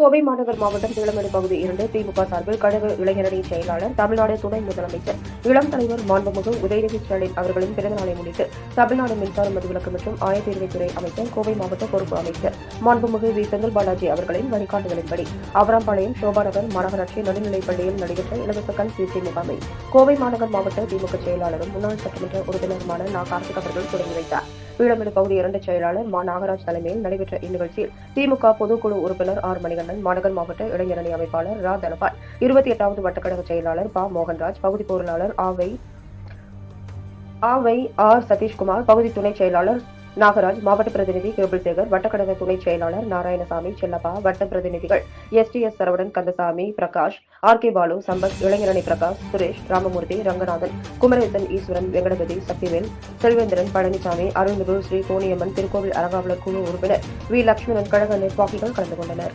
கோவை மாநகர் மாவட்டம் கீழமேடு பகுதி இரண்டு திமுக சார்பில் கழக இளைஞரணி செயலாளர் தமிழ்நாடு துணை முதலமைச்சர் இளம் தலைவர் மாண்புமிகு உதயநிதி ஸ்டாலின் அவர்களின் பிறந்தநாளை முன்னிட்டு தமிழ்நாடு மின்சார மதுவிலக்கு மற்றும் ஆயத்தீர்வைத்துறை அமைச்சர் கோவை மாவட்ட பொறுப்பு அமைச்சர் மாண்புமிகு வி. செந்தில் பாலாஜி அவர்களின் வழிகாட்டுதலின்படி அவராம்பாளையம் சோபாநகர் மாநகராட்சி நடுநிலைப் பள்ளியில் நடைபெற்ற இலவச கண் சிகிச்சை முகாமை கோவை மாநகர் மாவட்ட திமுக செயலாளரும் முன்னாள் சட்டமன்ற உறுப்பினருமான நா. கார்த்திக் அவர்கள் தொடங்கி வைத்தார். கீழமேடு பகுதி இரண்டு செயலாளர் மா நாகராஜ் தலைமையில் நடைபெற்ற இந்நிகழ்ச்சியில் திமுக பொதுக்குழு உறுப்பினர் ஆர் மணிகண்டன் மாநகர் மாவட்ட இளைஞரணி அமைப்பாளர் ரா தனபால் இருபத்தி எட்டாவது வட்டக்கழக செயலாளர் பா மோகன்ராஜ் பகுதி பொருளாளர் ஆவை ஆவை ஆர் சதீஷ்குமார் பகுதி துணை செயலாளர் நாகராஜ் மாவட்ட பிரதிநிதி கேபிள் சேகர் வட்டக்கழக துணை செயலாளர் நாராயணசாமி செல்லப்பா வட்ட பிரதிநிதிகள் S T S Saravanan Kandasamy Prakash R K Balu Sampath இளைஞரணி பிரகாஷ் சுரேஷ் ராமமூர்த்தி ரங்கநாதன் குமரேசன் ஈஸ்வரன் வெங்கடபதி சக்திவேல் செல்வேந்திரன் பழனிசாமி அருள்மிகு ஸ்ரீ கோணியம்மன் திருக்கோவில் அறங்காவலர் குழு உறுப்பினர் வி. லட்சுமணன் கழக நிர்வாகிகள் கலந்து கொண்டனர்.